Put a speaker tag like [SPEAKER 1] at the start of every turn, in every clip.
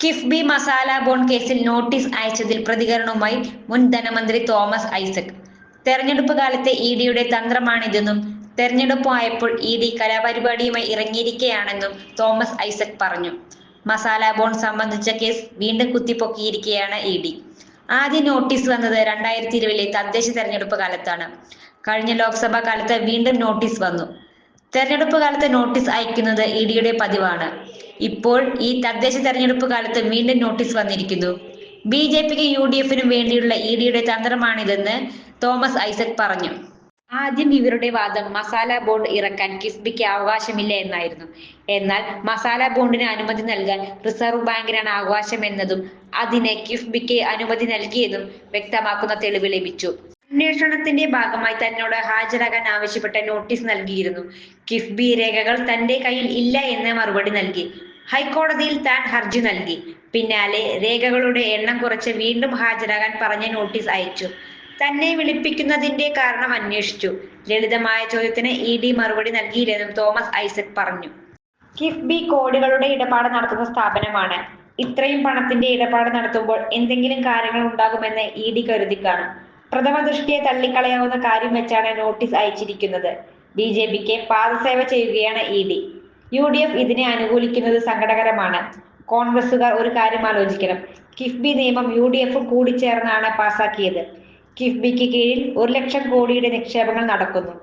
[SPEAKER 1] KIIFB masala bond കേസിൽ notice അയച്ചതിൽ പ്രതികരണവുമായി മുൻ ധനമന്ത്രി തോമസ് ഐസക്. തെരഞ്ഞെടുപ്പ് കാലത്തെ ഇ ഡിയുടെ തന്ത്രമാണിതെന്നും തെരഞ്ഞെടുപ്പ് ആയപ്പോൾ ഇ ഡി കലാപരിപാടിയുമായി ഇറങ്ങിയിരിക്കുകയാണെന്നും തോമസ് ഐസക് പറഞ്ഞു. മസാല ബോൺ സംബന്ധിച്ച കേസ് വീണ്ടും കുത്തിപ്പൊക്കിയിരിക്കുകയാണ് ഇ ഡി. ആദ്യ നോട്ടീസ് വന്നത് രണ്ടായിരത്തി ഇരുപതിലെ തദ്ദേശ തെരഞ്ഞെടുപ്പ് കാലത്താണ്. കഴിഞ്ഞ ലോക്സഭാ കാലത്ത് വീണ്ടും നോട്ടീസ് വന്നു. തെരഞ്ഞെടുപ്പ് കാലത്ത് നോട്ടീസ് അയക്കുന്നത് ഇ ഡിയുടെ പതിവാണ്. ഇപ്പോൾ ഈ തദ്ദേശ തെരഞ്ഞെടുപ്പ് കാലത്ത് വീണ്ടും നോട്ടീസ് വന്നിരിക്കുന്നു. ബി ജെ പിക്ക് യു ഡി എഫിനും വേണ്ടിയുള്ള ഇ ഡിയുടെ തന്ത്രമാണിതെന്ന് തോമസ് ഐസക് പറഞ്ഞു. ആദ്യം ഇവരുടെ വാദം മസാല ബോണ്ട് ഇറക്കാൻ കിഫ്ബിക്ക് അവകാശമില്ല എന്നായിരുന്നു. എന്നാൽ മസാല ബോണ്ടിന് അനുമതി നൽകാൻ റിസർവ് ബാങ്കിനാണ് അവകാശം എന്നതും അതിന് കിഫ്ബിക്ക് അനുമതി നൽകിയതും വ്യക്തമാക്കുന്ന തെളിവ് ലഭിച്ചു. അന്വേഷണത്തിന്റെ ഭാഗമായി തന്നോട് ഹാജരാകാൻ ആവശ്യപ്പെട്ട നോട്ടീസ് നൽകിയിരുന്നു. കിഫ്ബി രേഖകൾ തന്റെ കയ്യിൽ ഇല്ല എന്ന് മറുപടി നൽകി. ഹൈക്കോടതിയിൽ താൻ ഹർജി നൽകി. പിന്നാലെ രേഖകളുടെ എണ്ണം കുറച്ച് വീണ്ടും ഹാജരാകാൻ പറഞ്ഞ നോട്ടീസ് അയച്ചു. തന്നെ വിളിപ്പിക്കുന്നതിന്റെ കാരണം അന്വേഷിച്ചു. ലളിതമായ ചോദ്യത്തിന് ഇ ഡി മറുപടി നൽകിയില്ലെന്നും തോമസ് ഐസക് പറഞ്ഞു. കിഫ്ബി കോടികളുടെ ഇടപാട് നടത്തുന്ന സ്ഥാപനമാണ്. ഇത്രയും പണത്തിന്റെ ഇടപാട് നടത്തുമ്പോൾ എന്തെങ്കിലും കാര്യങ്ങൾ ഉണ്ടാകുമെന്ന് ഇ ഡി കരുതി കാണും. പ്രഥമ ദൃഷ്ടിയെ തള്ളിക്കളയാവുന്ന കാര്യം വെച്ചാണ് നോട്ടീസ് അയച്ചിരിക്കുന്നത്. ബി ജെ പിക്ക് പാദസേവ ചെയ്യുകയാണ് E D. U D F ഇതിനെ അനുകൂലിക്കുന്നത് സങ്കടകരമാണ്. കോൺഗ്രസുകാർ ഒരു കാര്യം ആലോചിക്കണം. കിഫ്ബി നിയമം യു ഡി എഫും കൂടി ചേർന്നാണ് പാസാക്കിയത്. കിഫ്ബിക്ക് കീഴിൽ ഒരു ലക്ഷം കോടിയുടെ നിക്ഷേപങ്ങൾ നടക്കുന്നു.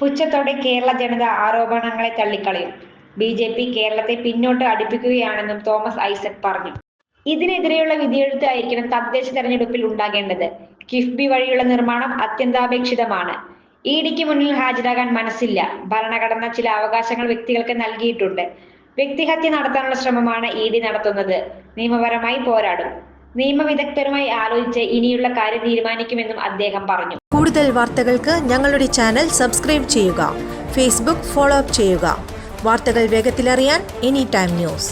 [SPEAKER 1] പുച്ഛത്തോടെ കേരള ജനത ആരോപണങ്ങളെ തള്ളിക്കളയും. ബി ജെ പി കേരളത്തെ പിന്നോട്ട് അടുപ്പിക്കുകയാണെന്നും തോമസ് ഐസക് പറഞ്ഞു. ഇതിനെതിരെയുള്ള വിധിയെഴുത്തായിരിക്കണം തദ്ദേശ തെരഞ്ഞെടുപ്പിൽ ഉണ്ടാകേണ്ടത്. കിഫ്ബി വഴിയുള്ള നിർമ്മാണം അത്യന്താപേക്ഷിതമാണ്. ഇ ഡിക്ക് മുന്നിൽ ഹാജരാകാൻ മനസ്സില്ല. ഭരണഘടന ചില അവകാശങ്ങൾ വ്യക്തികൾക്ക് നൽകിയിട്ടുണ്ട്. വ്യക്തിഹത്യ നടത്താനുള്ള ശ്രമമാണ് ഇ ഡി നടത്തുന്നത്. നിയമപരമായി പോരാടും. നിയമവിദഗ്ധരുമായി ആലോചിച്ച് ഇനിയുള്ള കാര്യം തീരുമാനിക്കുമെന്നും അദ്ദേഹം പറഞ്ഞു.
[SPEAKER 2] കൂടുതൽ വാർത്തകൾക്ക് ഞങ്ങളുടെ ചാനൽ സബ്സ്ക്രൈബ് ചെയ്യുക. ഫേസ്ബുക്ക് ഫോളോ അപ്പ് ചെയ്യുക. വാർത്തകൾ വേഗത്തിലറിയാൻ എനി ടൈം ന്യൂസ്.